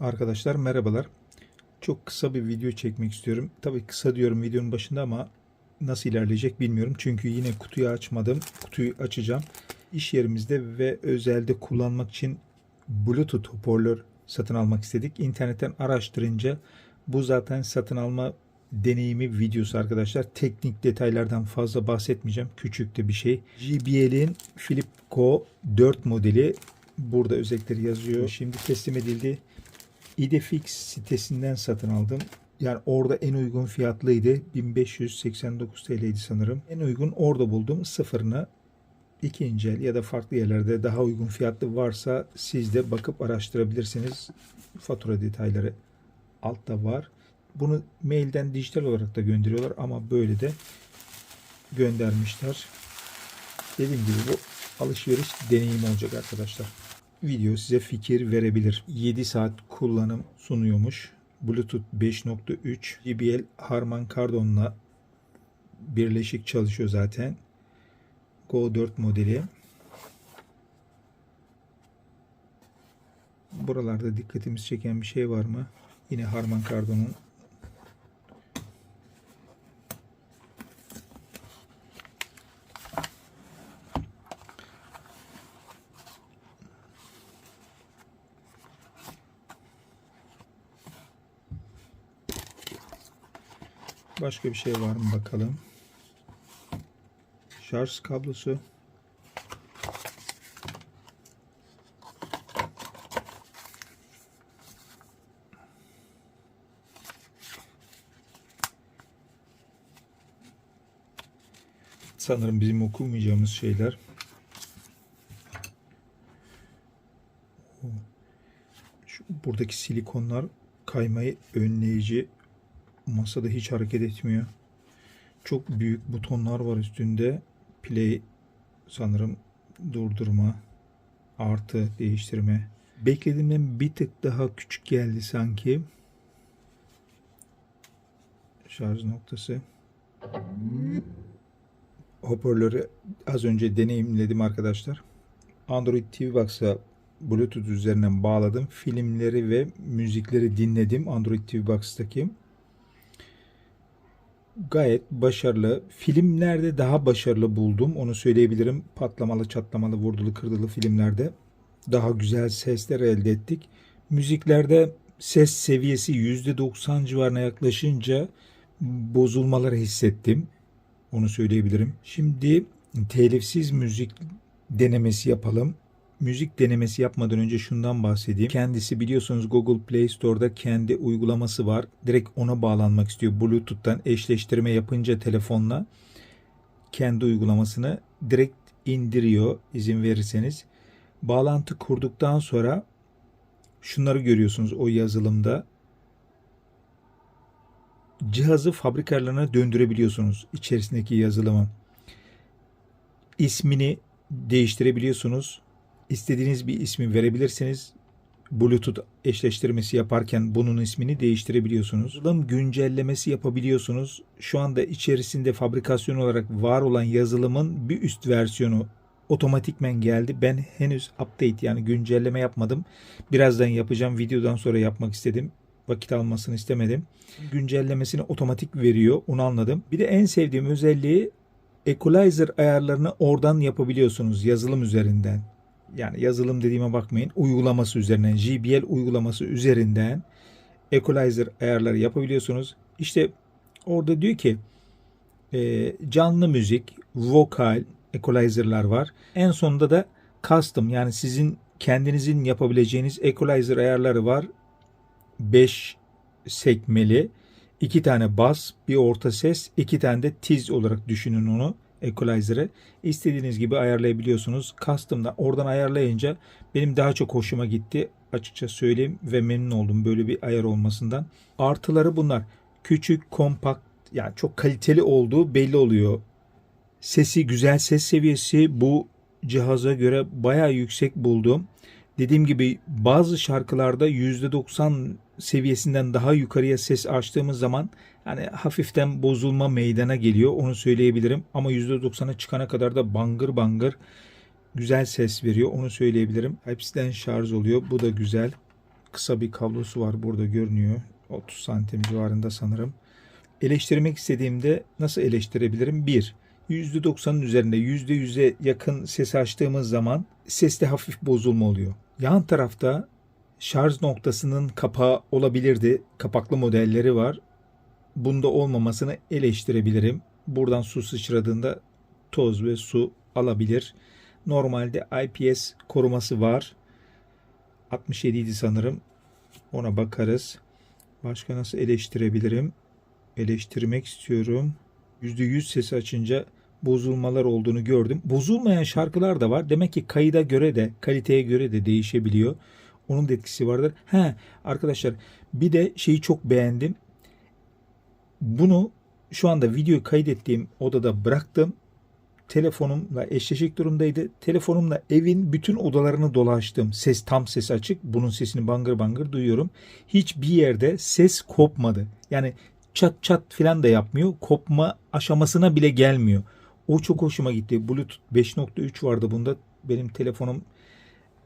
Arkadaşlar merhabalar. Çok kısa bir video çekmek istiyorum. Tabii kısa diyorum videonun başında ama nasıl ilerleyecek bilmiyorum. Çünkü yine kutuyu açmadım. Kutuyu açacağım. İş yerimizde ve özelde kullanmak için Bluetooth hoparlör satın almak istedik. İnternetten araştırınca bu zaten satın alma deneyimi videosu arkadaşlar. Teknik detaylardan fazla bahsetmeyeceğim. Küçük de bir şey. JBL'in Philip Co 4 modeli burada özellikleri yazıyor. Şimdi teslim edildi. Idefix sitesinden satın aldım. Yani orada en uygun fiyatlıydı. 1589 TL'ydi sanırım. En uygun orada buldum. Sıfırını ikinci el ya da farklı yerlerde daha uygun fiyatlı varsa siz de bakıp araştırabilirsiniz. Fatura detayları altta var. Bunu mailden dijital olarak da gönderiyorlar ama böyle de göndermişler. Dediğim gibi bu alışveriş deneyimi olacak arkadaşlar. Video size fikir verebilir. 7 saat kullanım sunuyormuş. Bluetooth 5.3 JBL Harman Kardon'la birleşik çalışıyor zaten. Go 4 modeli. Buralarda dikkatimizi çeken bir şey var mı? Yine Harman Kardon'un Başka bir şey var mı bakalım. Şarj kablosu. Sanırım bizim okumayacağımız şeyler. Şu buradaki silikonlar kaymayı önleyici masada hiç hareket etmiyor. Çok büyük butonlar var üstünde. Play sanırım durdurma, artı değiştirme. Beklediğimden bir tık daha küçük geldi sanki. Şarj noktası. Hoparlörü az önce deneyimledim arkadaşlar. Android TV Box'a Bluetooth üzerinden bağladım. Filmleri ve müzikleri dinledim Android TV Box'taki gayet başarılı. Filmlerde daha başarılı buldum. Onu söyleyebilirim. Patlamalı, çatlamalı, vurdulu, kırdılı filmlerde daha güzel sesler elde ettik. Müziklerde ses seviyesi %90 civarına yaklaşınca bozulmaları hissettim. Onu söyleyebilirim. Şimdi telifsiz müzik denemesi yapalım müzik denemesi yapmadan önce şundan bahsedeyim. Kendisi biliyorsunuz Google Play Store'da kendi uygulaması var. Direkt ona bağlanmak istiyor. Bluetooth'tan eşleştirme yapınca telefonla kendi uygulamasını direkt indiriyor izin verirseniz. Bağlantı kurduktan sonra şunları görüyorsunuz o yazılımda. Cihazı fabrikalarına döndürebiliyorsunuz içerisindeki yazılımı. İsmini değiştirebiliyorsunuz istediğiniz bir ismi verebilirsiniz. Bluetooth eşleştirmesi yaparken bunun ismini değiştirebiliyorsunuz. Yazılım güncellemesi yapabiliyorsunuz. Şu anda içerisinde fabrikasyon olarak var olan yazılımın bir üst versiyonu otomatikmen geldi. Ben henüz update yani güncelleme yapmadım. Birazdan yapacağım. Videodan sonra yapmak istedim. Vakit almasını istemedim. Güncellemesini otomatik veriyor. Onu anladım. Bir de en sevdiğim özelliği equalizer ayarlarını oradan yapabiliyorsunuz yazılım üzerinden yani yazılım dediğime bakmayın uygulaması üzerinden JBL uygulaması üzerinden equalizer ayarları yapabiliyorsunuz. İşte orada diyor ki e, canlı müzik, vokal equalizer'lar var. En sonunda da custom yani sizin kendinizin yapabileceğiniz equalizer ayarları var. 5 sekmeli, 2 tane bas, bir orta ses, 2 tane de tiz olarak düşünün onu equalizer'ı istediğiniz gibi ayarlayabiliyorsunuz. Custom'da oradan ayarlayınca benim daha çok hoşuma gitti. Açıkça söyleyeyim ve memnun oldum böyle bir ayar olmasından. Artıları bunlar. Küçük, kompakt yani çok kaliteli olduğu belli oluyor. Sesi güzel ses seviyesi bu cihaza göre bayağı yüksek buldum. Dediğim gibi bazı şarkılarda %90 seviyesinden daha yukarıya ses açtığımız zaman yani hafiften bozulma meydana geliyor onu söyleyebilirim. Ama %90'a çıkana kadar da bangır bangır güzel ses veriyor onu söyleyebilirim. Hepsinden şarj oluyor bu da güzel. kısa bir kablosu var burada görünüyor. 30 santim civarında sanırım. Eleştirmek istediğimde nasıl eleştirebilirim? 1. %90'ın üzerinde %100'e yakın ses açtığımız zaman seste hafif bozulma oluyor. Yan tarafta şarj noktasının kapağı olabilirdi. Kapaklı modelleri var. Bunda olmamasını eleştirebilirim. Buradan su sıçradığında toz ve su alabilir. Normalde IPS koruması var. 67 idi sanırım. Ona bakarız. Başka nasıl eleştirebilirim? Eleştirmek istiyorum. %100 sesi açınca bozulmalar olduğunu gördüm. Bozulmayan şarkılar da var. Demek ki kayıda göre de, kaliteye göre de değişebiliyor. Onun da etkisi vardır. He arkadaşlar bir de şeyi çok beğendim. Bunu şu anda videoyu kaydettiğim odada bıraktım. Telefonumla eşleşik durumdaydı. Telefonumla evin bütün odalarını dolaştım. Ses tam ses açık. Bunun sesini bangır bangır duyuyorum. Hiçbir yerde ses kopmadı. Yani çat çat filan da yapmıyor. Kopma aşamasına bile gelmiyor. O çok hoşuma gitti. Bluetooth 5.3 vardı bunda. Benim telefonum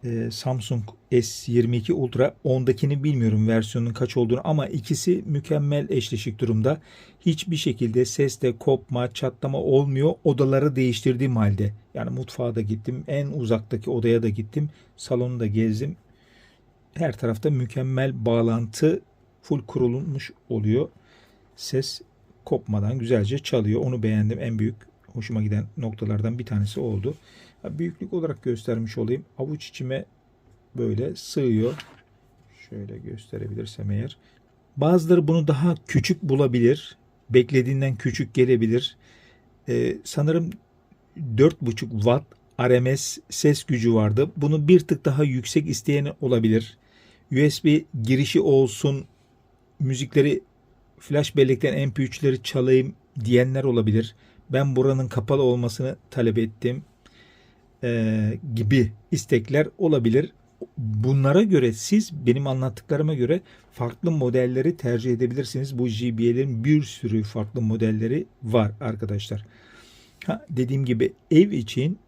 e, Samsung S22 Ultra 10'dakini bilmiyorum versiyonun kaç olduğunu ama ikisi mükemmel eşleşik durumda. Hiçbir şekilde seste kopma, çatlama olmuyor. Odaları değiştirdiğim halde. Yani mutfağa da gittim. En uzaktaki odaya da gittim. Salonu da gezdim. Her tarafta mükemmel bağlantı full kurulmuş oluyor. Ses kopmadan güzelce çalıyor. Onu beğendim. En büyük hoşuma giden noktalardan bir tanesi oldu. Büyüklük olarak göstermiş olayım. Avuç içime böyle sığıyor. Şöyle gösterebilirsem eğer. Bazıları bunu daha küçük bulabilir. Beklediğinden küçük gelebilir. Ee, sanırım 4,5 watt RMS ses gücü vardı. Bunu bir tık daha yüksek isteyen olabilir. USB girişi olsun, müzikleri flash bellekten MP3'leri çalayım diyenler olabilir. Ben buranın kapalı olmasını talep ettim e, gibi istekler olabilir. Bunlara göre siz benim anlattıklarıma göre farklı modelleri tercih edebilirsiniz. Bu JBL'in bir sürü farklı modelleri var arkadaşlar. Ha, dediğim gibi ev için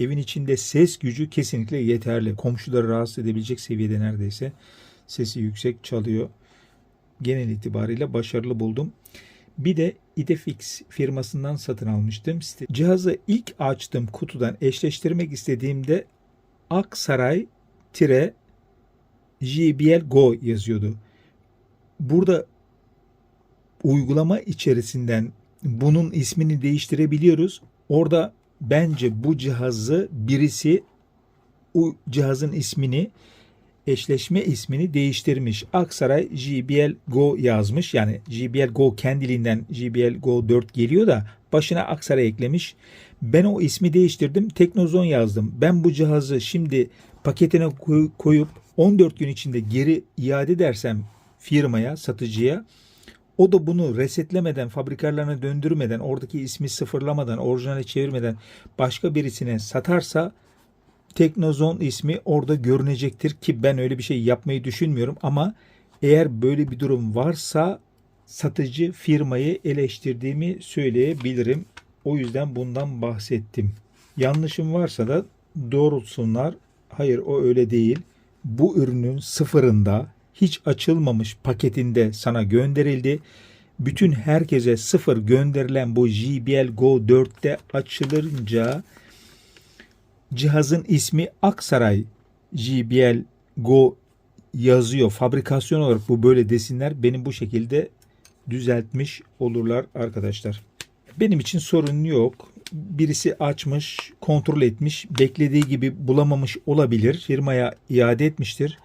evin içinde ses gücü kesinlikle yeterli. Komşuları rahatsız edebilecek seviyede neredeyse sesi yüksek çalıyor. Genel itibariyle başarılı buldum. Bir de Idefix firmasından satın almıştım. Cihazı ilk açtığım kutudan eşleştirmek istediğimde Aksaray tire JBL Go yazıyordu. Burada uygulama içerisinden bunun ismini değiştirebiliyoruz. Orada bence bu cihazı birisi o cihazın ismini eşleşme ismini değiştirmiş. Aksaray JBL Go yazmış. Yani JBL Go kendiliğinden JBL Go 4 geliyor da başına Aksaray eklemiş. Ben o ismi değiştirdim. Teknozon yazdım. Ben bu cihazı şimdi paketine koyup 14 gün içinde geri iade edersem firmaya, satıcıya o da bunu resetlemeden, fabrikarlarına döndürmeden, oradaki ismi sıfırlamadan, orijinale çevirmeden başka birisine satarsa Teknozon ismi orada görünecektir ki ben öyle bir şey yapmayı düşünmüyorum ama eğer böyle bir durum varsa satıcı firmayı eleştirdiğimi söyleyebilirim. O yüzden bundan bahsettim. Yanlışım varsa da doğrultsunlar. Hayır o öyle değil. Bu ürünün sıfırında hiç açılmamış paketinde sana gönderildi. Bütün herkese sıfır gönderilen bu JBL Go 4'te açılınca cihazın ismi Aksaray JBL Go yazıyor. Fabrikasyon olarak bu böyle desinler. Benim bu şekilde düzeltmiş olurlar arkadaşlar. Benim için sorun yok. Birisi açmış, kontrol etmiş, beklediği gibi bulamamış olabilir. Firmaya iade etmiştir.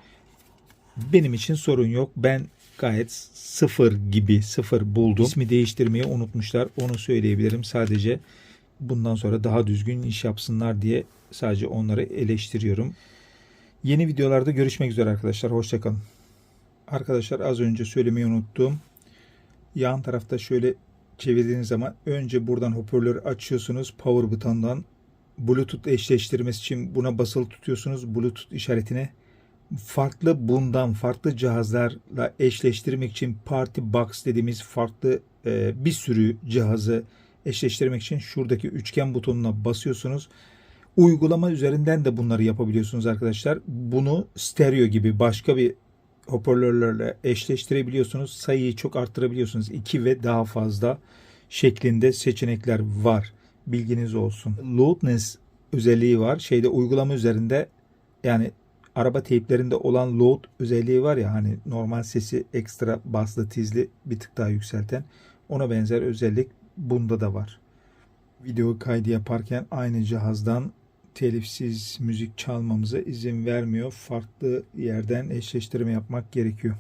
Benim için sorun yok. Ben gayet sıfır gibi sıfır buldum. İsmi değiştirmeyi unutmuşlar. Onu söyleyebilirim. Sadece bundan sonra daha düzgün iş yapsınlar diye sadece onları eleştiriyorum. Yeni videolarda görüşmek üzere arkadaşlar. Hoşçakalın. Arkadaşlar az önce söylemeyi unuttum. Yan tarafta şöyle çevirdiğiniz zaman önce buradan hoparlörü açıyorsunuz. Power butonundan Bluetooth eşleştirmesi için buna basılı tutuyorsunuz. Bluetooth işaretine farklı bundan farklı cihazlarla eşleştirmek için Party Box dediğimiz farklı e, bir sürü cihazı eşleştirmek için şuradaki üçgen butonuna basıyorsunuz. Uygulama üzerinden de bunları yapabiliyorsunuz arkadaşlar. Bunu stereo gibi başka bir hoparlörlerle eşleştirebiliyorsunuz. Sayıyı çok arttırabiliyorsunuz. 2 ve daha fazla şeklinde seçenekler var. Bilginiz olsun. Loudness özelliği var. Şeyde uygulama üzerinde yani araba teyplerinde olan load özelliği var ya hani normal sesi ekstra baslı tizli bir tık daha yükselten ona benzer özellik bunda da var. Video kaydı yaparken aynı cihazdan telifsiz müzik çalmamıza izin vermiyor. Farklı yerden eşleştirme yapmak gerekiyor.